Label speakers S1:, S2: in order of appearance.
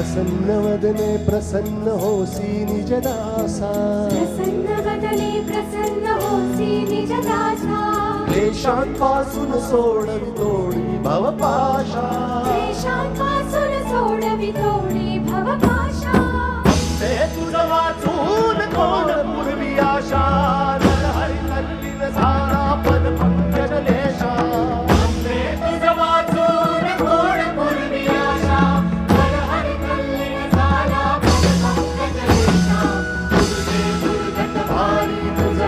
S1: प्रसन्नवदने प्रसन्न होसि निजदासा।
S2: प्रसन्न वदने प्रसन्न होसि निजदासा।
S1: क्लेशांपासून सोडवितोडी भवपाशा